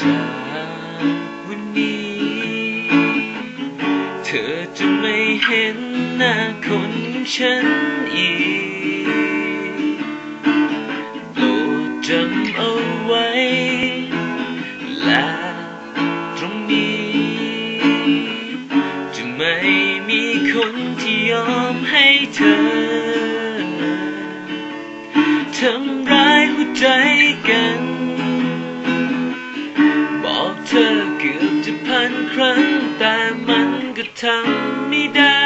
จากวันนี้เธอจะไม่เห็นหน้าคนฉันอีก เธอทำร้ายหัวใจกัน บอกเธอเกือบจะพันครั้ง แต่มันก็ทำไม่ได้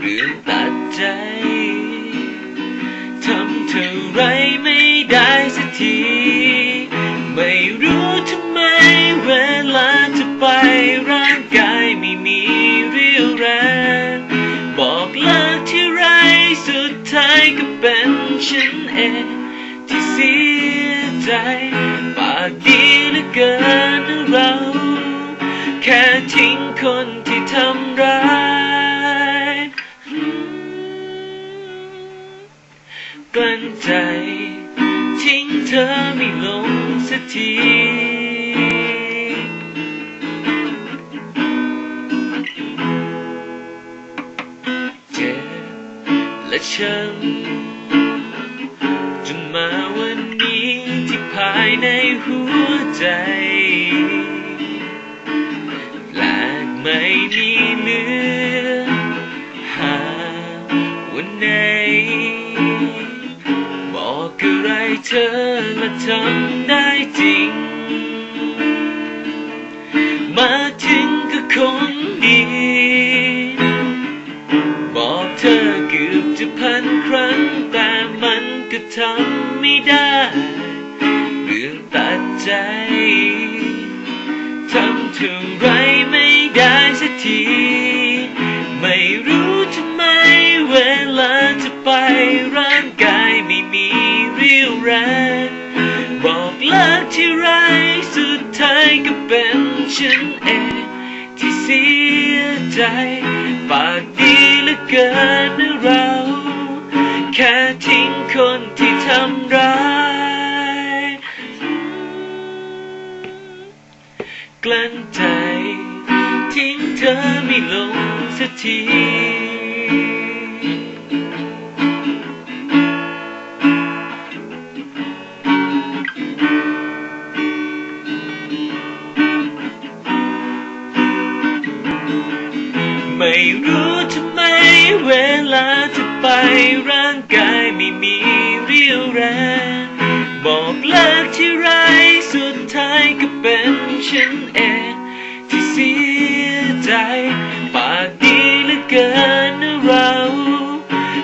เรื่องตัดใจ ที่เสียใจปากดีเหลือเกินเรา แค่ทิ้งคนที่ทำร้ายกลั้นใจ ทิ้งเธอไม่ลงสักทีเจ็บและช้ำ จนมาวันนี้ที่ภายในหัวใจแปลกไม่มีเหลือหาวันไหน บอกอะไรเธอและทำได้จริง มาถึงก็คนดีบอกเธอเกือบจะพันครั้งแต่ ก็ทำไม่ได้เรื่องตัดใจทำเท่าไรไม่ได้สักที ไม่รู้ทำไมเวลาจะไปร่างกายไม่มีเรี่ยวแรงบอกเลิกที่ไรสุดท้ายก็เป็นฉันเองที่เสียใจ ปากดีเหลือเกินนะเรา ค่ทิ้งคนที่ทำร้าย กลั้นใจ ทิ้งเธอไม่ลงสักทีไม่รู้ทำไมเวลาจะ ไปร่างกายไม่มีเรี่ยวแรง บอกเลิกที่ไรสุดท้ายก็เป็นฉันเองที่เสียใจปากดีเหลือเกินนะเรา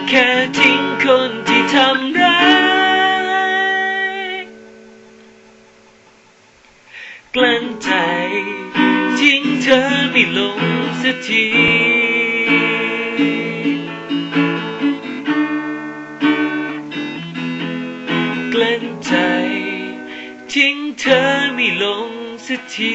แค่ทิ้งคนที่ทำร้ายกลั้นใจ ทิ้งเธอไม่ลงสักที ทิ้งเธอไม่ลงสักที